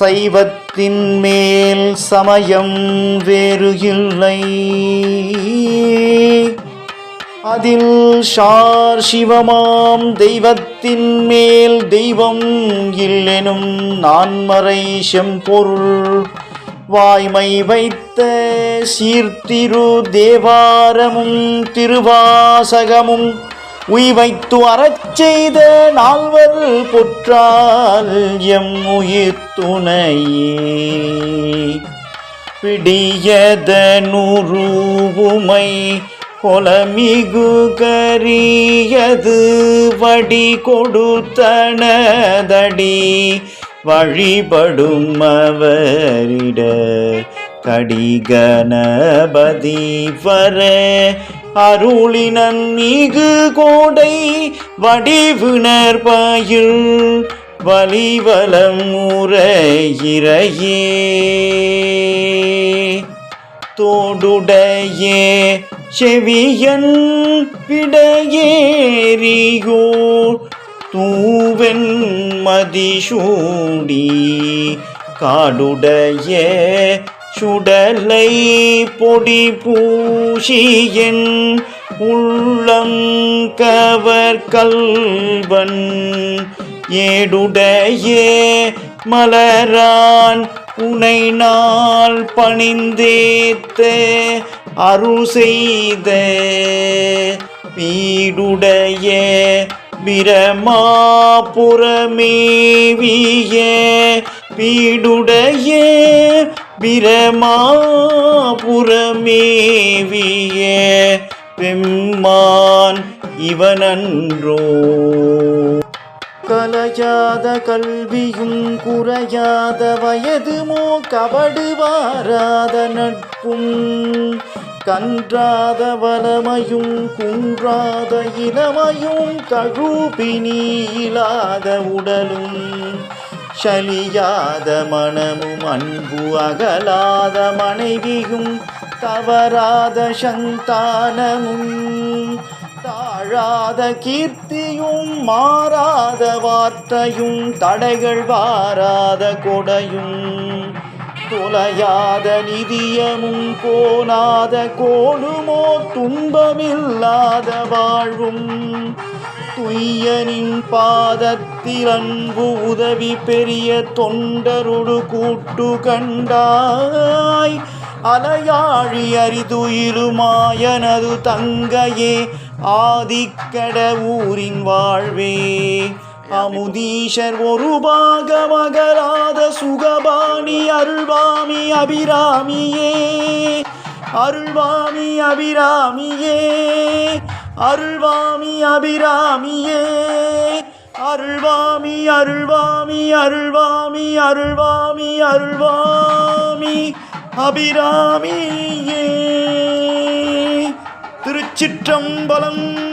சைவத்தின் மேல் சமயம் வேறு இல்லை அதில் ஷார் சிவமாம் தெய்வத்தின் மேல் தெய்வம் இல்லெனும் நான்மறை செம்பொருள். வாய்மை வைத்த சீர்திரு தேவாரமும் திருவாசகமும் உய்வைத்து அறச்செய்த நால்வர் பொற்றால் எம் உயிர் துணையே. பிடியதனுருவுமை கொலமிகு கரியது வடி கொடுத்தனதடி வழிபடும் அவரிட கடிகணபதி வர அருளினன் மிகு கோடை வடிவுணர் பயில் வலிவலம் உரையிறையே தோடுடைய செவியன் விடையேறியோ தூவென் மதிசூடி காடுடைய சுடலை பொடி பூஷியன் உள்ளம் கவர் கல்வன் ஏடுடையே மலரான் உனை நாள் பணிந்தேத்த அருள் செய்த பீடுடைய பிரமாபுரமேவிய பீடுடைய பிரமாபுரமேவிய பெம்மான் இவனன்றோ. கலையாத கல்வியும் குறையாத வயதுமோ கபடு வாராத நட்பும் கன்றாத வளமையும் குன்றாத இளமையும் கழுபினி உடலும் சலியாத மனமும் அன்பு அகலாத மனைவியும் தவறாத சந்தானமும் தாழாத கீர்த்தியும் மாறாத வார்த்தையும் தடைகள் வாராத கொடையும் தொலையாத நிதியமும் கோணாத கோடுமோ துன்பமில்லாத வாழ்வும். துய்யனின் பாதத்தில் அன்பு உதவி பெரிய தொண்டருடு கூட்டு கண்டாய். அலையாழி அரிதுயிருமாயனது தங்கையே ஆதிக்கட ஊரின் வாழ்வே. அமுதீஷர் ஒரு பாக மகராத சுகபாணி அருள்வாமி அபிராமியே. அருள்வாமி அபிராமியே. அருள்வாமி அபிராமியே. அருள்வாமி அருள்வாமி அருள்வாமி அருள்வாமி அருள்வாமி அபிராமியே. திருச்சிற்றம்பலம்